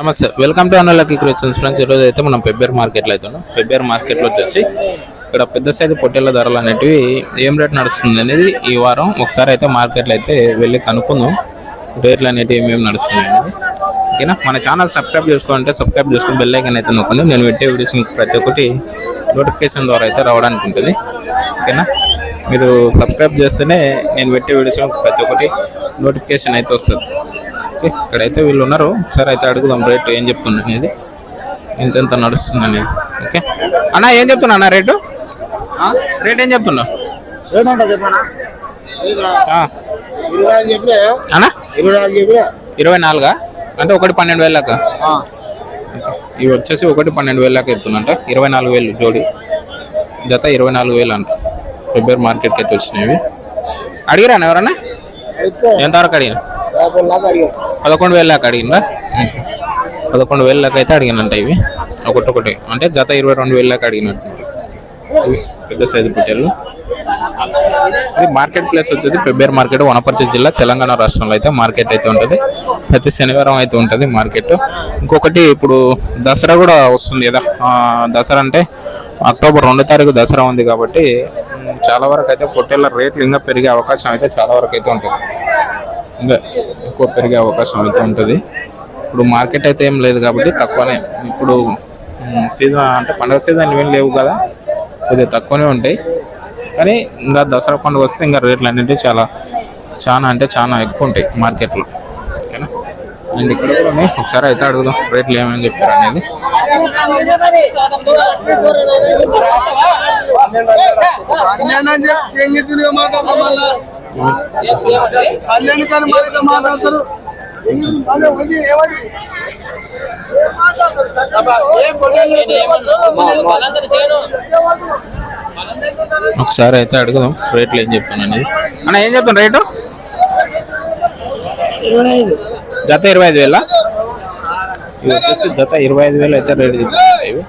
నమస్తే. Welcome to అన్నలకి Christians friends ఈరోజు అయితే మనం పెబ్బేర్ మార్కెట్లో అయితే ఉన్నాం పెబ్బేర్ మార్కెట్లో వచ్చేసి ఇక్కడ పెద్ద సైజు పొట్టేళ్ళ ధరలు అనేటివి ఏం రేట్ నడుస్తుంది అనేది ఈ వారం ఒకసారి అయితే మార్కెట్లో అయితే వెళ్ళి కనుక్కుందాం. రేట్లు అనేటివి ఏమేమి నడుస్తుంది అనేది. ఓకేనా మన ఛానల్ సబ్స్క్రైబ్ చేసుకోవాలంటే సబ్స్క్రైబ్ చేసుకుని బెల్ ఐకన్ అయితే నొక్కండి. నేను పెట్టే వీడియోస్ మీకు ప్రతి ఒక్కటి నోటిఫికేషన్ ద్వారా అయితే రావడానికి ఉంటుంది. ఓకేనా మీరు సబ్స్క్రైబ్ చేస్తేనే నేను పెట్టే వీడియోస్ మీకు ప్రతి ఒక్కటి నోటిఫికేషన్ అయితే వస్తుంది. ఓకే ఇక్కడైతే వీళ్ళు ఉన్నారు. ఒకసారి అయితే అడుగుదాం రేట్ ఏం చెప్తున్నా అనేది. ఎంత ఎంత నడుస్తుంది అనేది. ఓకే. అన్న ఏం చెప్తున్నా అన్న రేటు? రేట్ ఏం చెప్తున్నావు? అన్న? ఇరవై నాలుగు? అంటే ఒకటి పన్నెండు వేలక ఇవి వచ్చేసి ఒకటి పన్నెండు వేలకి చెప్తున్నంట. ఇరవై నాలుగు వేలు జోడి. జత ఇరవై నాలుగు వేలు అంట. ఫిబ్రవరి మార్కెట్కి అయితే వచ్చినాయి అడిగిరా ఎవరన్నా? ఎంతవరకు అడిగిన? పదకొండు వేల దాకా అడిగిందా పదకొండు వేల దాకా అయితే అడిగినంట ఇవి. ఒకటి ఒకటి అంటే జత ఇరవై రెండు వేలు దాకా అడిగినట్టు పెద్ద సైజు పుట్టెలు ఇది మార్కెట్ ప్లేస్ వచ్చేది పెబ్బేర్ మార్కెట్ వనపర్తి జిల్లా తెలంగాణ రాష్ట్రంలో అయితే మార్కెట్ అయితే ఉంటుంది. ప్రతి శనివారం అయితే ఉంటుంది మార్కెట్. ఇంకొకటి ఇప్పుడు దసరా కూడా వస్తుంది కదా. దసరా అంటే అక్టోబర్ రెండు తారీఖు దసరా ఉంది కాబట్టి చాలా వరకు అయితే పొట్టేళ్ళ రేట్లు ఇంకా పెరిగే అవకాశం అయితే చాలా వరకు అయితే ఉంటుంది. ఇంకా ఎక్కువ పెరిగే అవకాశం అయితే ఉంటుంది. ఇప్పుడు మార్కెట్ అయితే ఏం లేదు కాబట్టి తక్కువనే. ఇప్పుడు సీజన్ అంటే పండుగ సీజన్ ఏం లేవు కదా కొద్దిగా తక్కువనే ఉంటాయి. కానీ ఇంకా దసరా పండుగ వస్తే ఇంకా రేట్లు అనేవి చాలా చాలా అంటే చాలా ఎక్కువ ఉంటాయి మార్కెట్లో. ఓకేనా? అండ్ ఇక్కడ కూడా ఒకసారి అయితే అడుగుదాం రేట్లు ఏమని చెప్పారు అనేది. పన్నెండు మరి ఇట్లా మాట్లాడతారు. ఒకసారి అయితే అడుగుదాం రేట్లు ఏం చెప్పానండి అన్న ఏం చెప్పాను రేటు? జత ఇరవై ఐదు వేల? ఇవి వచ్చేసి జత ఇరవై ఐదు వేలు అయితే రేటు చెప్తున్నాయి ఇవి.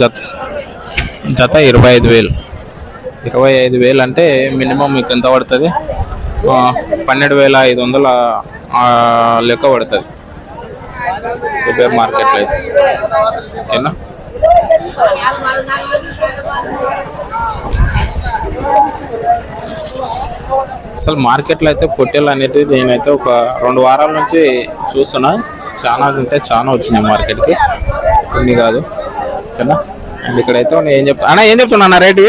జత జత ఇరవై ఐదు వేలు. ఇరవై ఐదు వేలు అంటే మినిమం మీకు ఎంత పడుతుంది? పన్నెండు వేల ఐదు వందల లెక్క పడుతుంది. రిపేర్ మార్కెట్లో అయితే. ఓకేనా? అసలు మార్కెట్లో అయితే పొట్టెలు అనేటివి నేనైతే ఒక రెండు వారాల నుంచి చూస్తున్నా. చాలా అంటే చాలా వచ్చినాయి మార్కెట్కి కొన్ని కాదు. ఓకేనా? అండ్ ఇక్కడైతే నేను ఏం చెప్తా అన్న ఏం చెప్తున్నా అన్న రేటు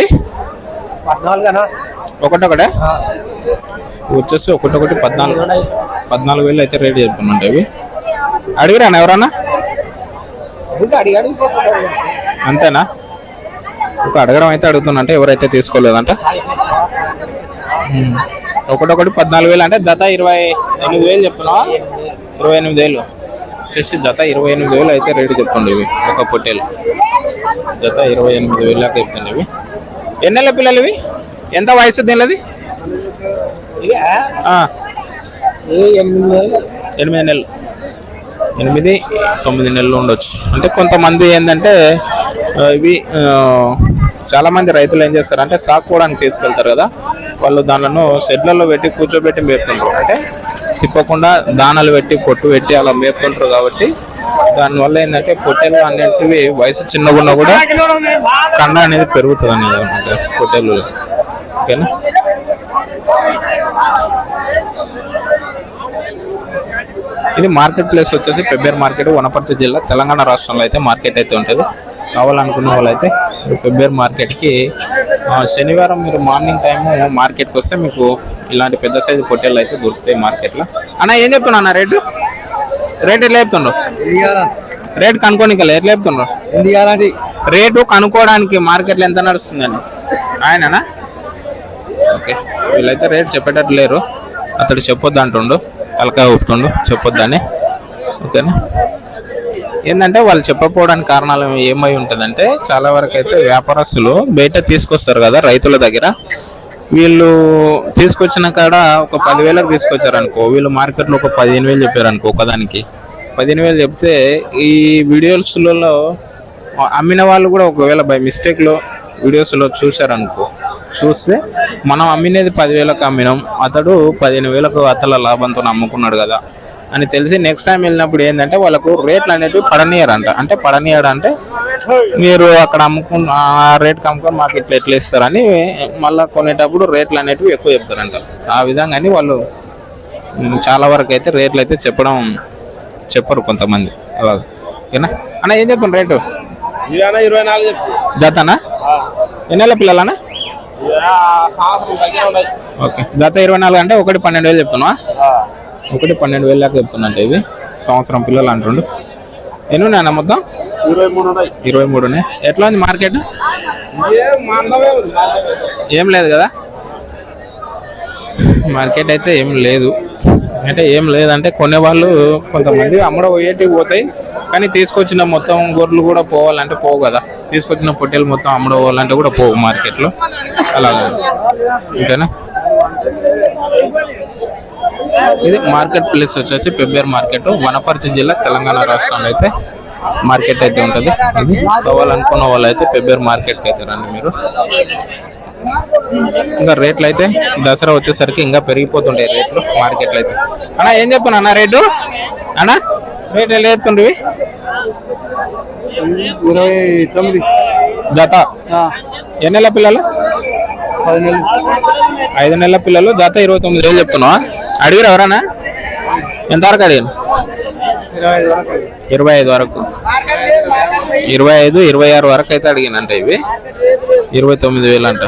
పద్నాలుగేనా? ఒకటొకటే? వచ్చేసి ఒకటొకటి పద్నాలుగు. పద్నాలుగు వేలు అయితే రేటు చెప్తున్నా ఇవి. అడిగిరా ఎవరన్నా. అంతేనా? ఒక అడగడం అయితే అడుగుతున్నా అంటే ఎవరైతే తీసుకోలేదంట. ఒకటొకటి పద్నాలుగు వేలు అంటే జత ఇరవై ఎనిమిది వేలు చెప్తున్నావా? ఇరవై ఎనిమిది వేలు. వచ్చేసి జత ఇరవై ఎనిమిది వేలు అయితే రేటు చెప్తుండే ఇవి ఒక పొట్టేలు. జత ఇరవై ఎనిమిది వేలు దాకా చెప్తుండే ఇవి ఎన్ని నెలల పిల్లలు ఇవి ఎంత వయసు దీనిది ఎనిమిది నెలలు. ఎనిమిది తొమ్మిది నెలలు ఉండొచ్చు. అంటే కొంతమంది ఏంటంటే ఇవి ఆ, చాలా మంది రైతులు ఏం చేస్తారు అంటే సాకుకోవడానికి తీసుకెళ్తారు కదా. వాళ్ళు దానిలను షెడ్లలో పెట్టి కూర్చోబెట్టి మేపుకుంటారు అంటే తిప్పకుండా దానాలు పెట్టి పొట్టు పెట్టి అలా మేపుకుంటారు కాబట్టి దానివల్ల ఏంటంటే పొట్టెలు అనేటివి వయసు చిన్నగా ఉన్నా కూడా కండ అనేది పెరుగుతుంది అనేది అనమాట పొట్టెలు. ఓకేనా? ఇది మార్కెట్ ప్లేస్ వచ్చేసి పెబ్బేర్ మార్కెట్ వనపర్తి జిల్లా తెలంగాణ రాష్ట్రంలో అయితే మార్కెట్ అయితే ఉంటుంది. కావాలనుకున్న వాళ్ళైతే మీరు పెబ్బేర్ మార్కెట్కి శనివారం మీరు మార్నింగ్ టైము మార్కెట్కి వస్తే మీకు ఇలాంటి పెద్ద సైజు పొట్టేళ్ళు అయితే దొరుకుతాయి మార్కెట్లో. అన్న ఏం చెప్తున్నా అన్న రేటు? రేట్ ఎట్లా చెప్తుండ్రు? రేట్ కనుక్కోనికి ఎట్లా చెప్తుండ్రు? రేటు కనుక్కోవడానికి మార్కెట్లో ఎంత నడుస్తుందని ఆయననా? ఓకే వీళ్ళైతే రేట్ చెప్పేటట్టు లేరు. అతడు చెప్పొద్దు అంటుండు తలకాయ ఊపుతుండు చెప్పొద్దని ఓకేనా? ఏంటంటే వాళ్ళు చెప్పకపోవడానికి కారణాలు ఏమై ఉంటుందంటే చాలా వరకు అయితే వ్యాపారస్తులు బయట తీసుకొస్తారు కదా రైతుల దగ్గర. వీళ్ళు తీసుకొచ్చిన కాడ ఒక పదివేలకు తీసుకొచ్చారు అనుకో వీళ్ళు మార్కెట్లో ఒక పదిహేను వేలు చెప్పారు అనుకో ఒకదానికి. పదిహేను వేలు చెప్తే ఈ వీడియోస్లలో అమ్మిన వాళ్ళు కూడా ఒకవేళ బై మిస్టేక్లో వీడియోస్లో చూశారనుకో చూస్తే మనం అమ్మినది పదివేలకు అమ్మినాం అతడు పదిహేను వేలకు అతల లాభంతో అమ్ముకున్నాడు కదా అని తెలిసి నెక్స్ట్ టైం వెళ్ళినప్పుడు ఏంటంటే వాళ్ళకు రేట్లు అనేవి పడనీయరంట. అంటే పడనీయడం అంటే మీరు అక్కడ అమ్ముకున్న ఆ రేట్కి అమ్ముకొని మాకు ఇట్లా ఎట్లా ఇస్తారని మళ్ళీ కొనేటప్పుడు రేట్లు అనేటివి ఎక్కువ చెప్తారంట. ఆ విధంగా వాళ్ళు చాలా వరకు అయితే రేట్లు అయితే చెప్పడం చెప్పరు కొంతమంది. అలాగ. ఓకేనా? అన్న ఏం చెప్పండి రేటు? ఇరవై నాలుగు జతనా? ఎన్నెళ్ళ పిల్లలనా? ఓకే. జత ఇరవై నాలుగు అంటే ఒకటి పన్నెండు వేలు చెప్తున్నావా? ఒకటి పన్నెండు వేలు దాకా చెప్తున్నట్టు ఇవి. సంవత్సరం పిల్లలు అంటుండు ఎన్ని ఉన్నాయన్న మొత్తం? ఇరవై మూడు ఉన్నాయి ఇరవై మూడునే. ఎట్లా ఉంది మార్కెట్? ఏం లేదు కదా? మార్కెట్ అయితే ఏం లేదు. అంటే ఏం లేదంటే కొనేవాళ్ళు కొంతమంది అమ్మడ పోయేటివి పోతాయి. కానీ తీసుకొచ్చిన మొత్తం గొర్రెలు కూడా పోవాలంటే పోవు కదా. తీసుకొచ్చిన పొట్టేలు మొత్తం అమ్మడ పోవాలంటే కూడా పోవు మార్కెట్లో. అలాగే ఓకేనా ఇది మార్కెట్ ప్లేస్ వచ్చేసి పెబ్బేర్ మార్కెట్ వనపర్తి జిల్లా తెలంగాణ రాష్ట్రంలో అయితే. మార్కెట్ అయితే ఉంటుంది. కావాలనుకున్న వాళ్ళు అయితే పెబ్బేర్ మార్కెట్కి అయితే రండి మీరు. ఇంకా రేట్లు అయితే దసరా వచ్చేసరికి ఇంకా పెరిగిపోతుంటాయి రేట్లు మార్కెట్లో అయితే. అన్న ఏం చెప్పాను అన్న రేటు? అన్న రేట్ ఎలా చెప్తుండ్రి ఇరవై తొమ్మిది. జత? ఎన్ని నెలల పిల్లలు? పది నెలలు. ఐదు నెలల పిల్లలు జత ఇరవై తొమ్మిది. వేలు చెప్తున్నావా? అడిగిరు ఎవరన్నా? ఎంతవరకు అడిగాను ఇరవై ఐదు వరకు. ఇరవై ఐదు ఇరవై ఆరు వరకు అయితే అడిగినంట ఇవి. ఇరవై తొమ్మిది వేలు అంట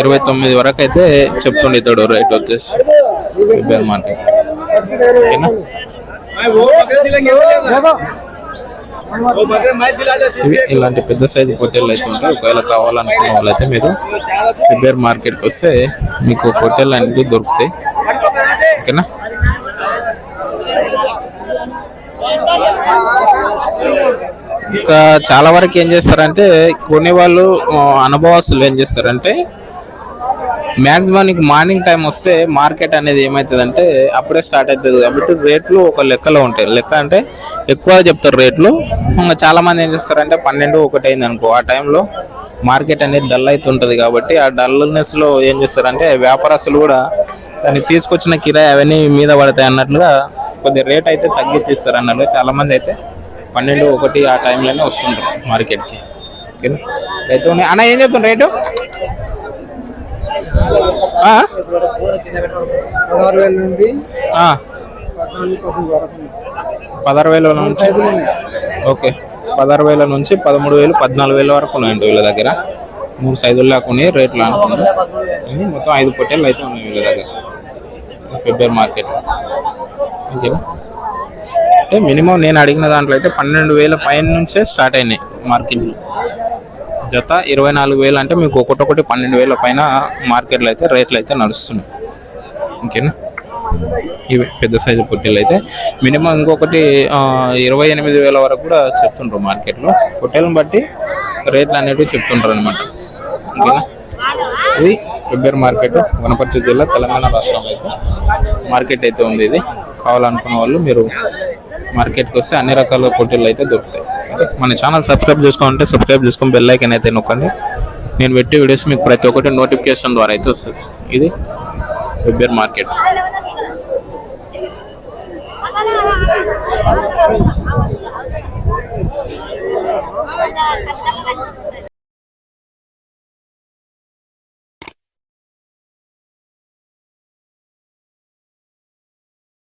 ఇరవై తొమ్మిది వరకు అయితే చెప్తుండే ఇతడు రేట్ వచ్చేసి. Repair market. ఓకేనా? ఇలాంటి పెద్ద సైజు పొట్టేళ్ళు అయితే ఉంటాయి. ఒకవేళ కావాలనుకున్న వాళ్ళైతే మీరు రిపేర్ మార్కెట్కి వస్తే మీకు పొట్టేళ్ళు అనేవి దొరుకుతాయి. ఓకేనా? చాలా వరకు ఏం చేస్తారంటే కొనేవాళ్ళు అనుభవస్తులు ఏం చేస్తారంటే మ్యాక్సిమం నీకు మార్నింగ్ టైం వస్తే మార్కెట్ అనేది ఏమవుతుందంటే అప్పుడే స్టార్ట్ అవుతుంది కాబట్టి రేట్లు ఒక లెక్కలో ఉంటాయి. లెక్క అంటే ఎక్కువ చెప్తారు రేట్లు. ఇంకా చాలా మంది ఏం చేస్తారంటే పన్నెండు ఒకటి అయింది అనుకో ఆ టైంలో మార్కెట్ అనేది డల్ అవుతుంటుంది కాబట్టి ఆ డల్నెస్లో ఏం చేస్తారంటే వ్యాపారస్తులు కూడా దాన్ని తీసుకొచ్చిన కిరాయి అవన్నీ మీద పడతాయి అన్నట్లుగా కొద్ది రేట్ అయితే తగ్గించేస్తారు అన్నట్లుగా చాలామంది అయితే పన్నెండు ఒకటి ఆ టైంలోనే వస్తుంటారు మార్కెట్కి. ఓకేనా? రైతు. అన్న ఏం చెప్తాను రేటు? పదహారు వేల నుండి. పదహారు నుంచి ఓకే. పదహారు వేల నుంచి పదమూడు వేలు పద్నాలుగు వేల వరకు ఉన్నాయండి వీళ్ళ దగ్గర. మూడు సైజులు ఉన్నాయి రేట్లు అనుకున్నారు ఇవి మొత్తం ఐదు పొట్టేళ్ళు అయితే ఉన్నాయి వీళ్ళ దగ్గర. ఫిబ్రవరి మార్కెట్. ఓకేనా? అంటే మినిమం నేను అడిగిన దాంట్లో అయితే పన్నెండు వేల పైన నుంచే స్టార్ట్ అయినాయి మార్కెట్లు జత ఇరవై నాలుగు వేలు అంటే మీకు ఒకటొకటి పన్నెండు వేల పైన మార్కెట్లో అయితే రేట్లు అయితే నడుస్తున్నాయి. ఓకేనా? ఇవి పెద్ద సైజు పొట్టేలు అయితే. మినిమం ఇంకొకటి ఇరవై ఎనిమిది వేల వరకు కూడా చెప్తుండ్రు మార్కెట్లో. పొట్టేలను బట్టి రేట్లు అనేవి చెప్తుండ్రు అనమాట ఓకేనా? ఇది ఫిబ్రవరి మార్కెట్ వనపర్తి జిల్లా తెలంగాణ రాష్ట్రంలో అయితే. మార్కెట్ అయితే ఉంది ఇది. కావాలనుకున్న వాళ్ళు మీరు మార్కెట్కి వస్తే అన్ని రకాల పోటీలు అయితే దొరుకుతాయి మన ఛానల్ సబ్స్క్రైబ్ చేసుకోవాలంటే సబ్స్క్రైబ్ చేసుకొని బెల్ ఐకన్ అయితే నొక్కండి నేను పెట్టే వీడియోస్ మీకు ప్రతి ఒక్కటి నోటిఫికేషన్ ద్వారా అయితే వస్తుంది ఇది వెబ్బేర్ మార్కెట్ Ada